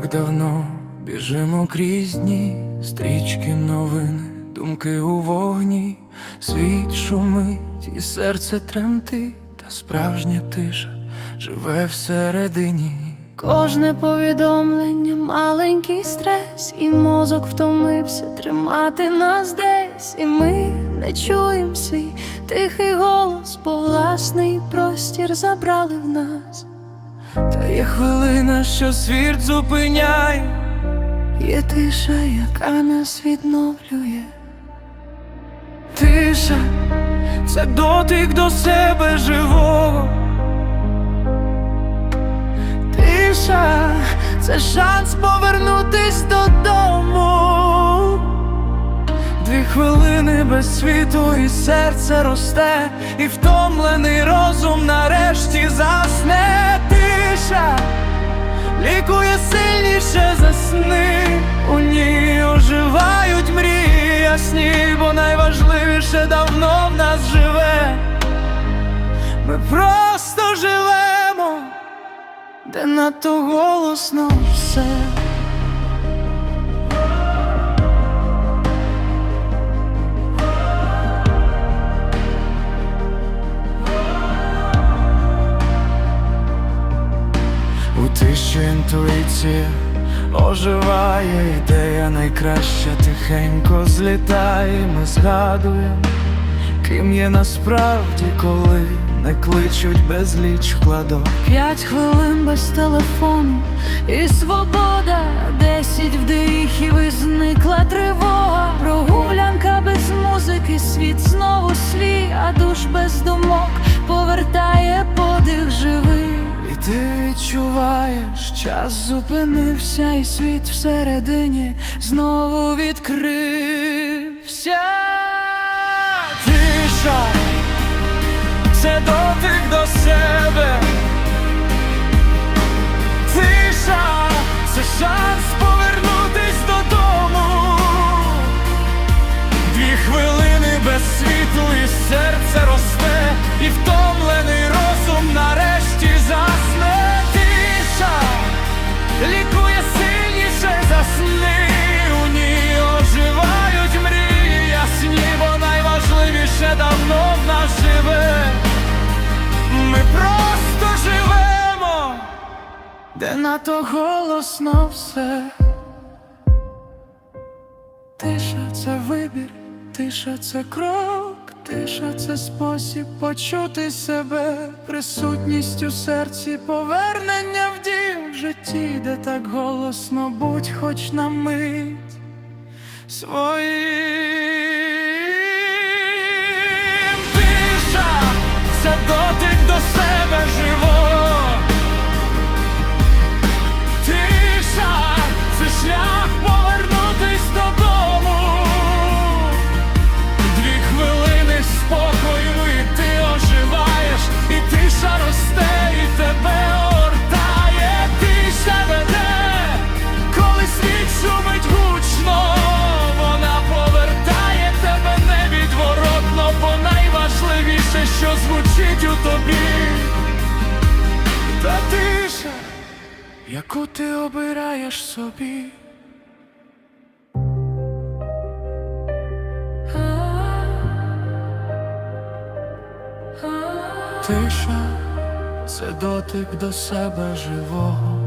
так давно біжимо крізь дні, стрічки новини, думки у вогні, світ шумить, і серце тремтить, та справжня тиша живе всередині. Кожне повідомлення, маленький стрес, і мозок втомився тримати нас десь, і ми не чуєм свій тихий голос, бо власний простір забрали в нас. Є хвилина, що світ зупиняє, Є тиша, яка нас відновлює. тиша, це дотик до себе живого. Тиша, це шанс повернутись додому. Дві хвилини без світу, і серце росте, і втомлений розум нарешті засне. Тиша лікує сильніше за сни. У ній оживають мрії ясні, бо найважливіше давно в нас живе. Ми просто живемо, де надто голосно все. У інтуїція оживає, ідея найкраща тихенько злітає, ми згадуємо, ким є насправді, коли не кличуть безліч вкладок. П'ять хвилин без телефону і свобода, десять вдихів і зникла тривога. Прогулянка без музики, світ знову свій, а душ без думок час зупинився, і світ всередині знову відкрився. Тиша, це дотик до себе. Тиша, це шанс повернутись додому. Дві хвилини без світу, серце росте, і втомлений де надто голосно все. Тиша це вибір, тиша це крок, тиша це спосіб почути себе, присутність у серці, повернення в дім в житті, де так голосно будь хоч на мить своїм тиша, це дотик до себе живого. Тобі. Та тиша, яку ти обираєш собі. Тиша, це дотик до себе живого.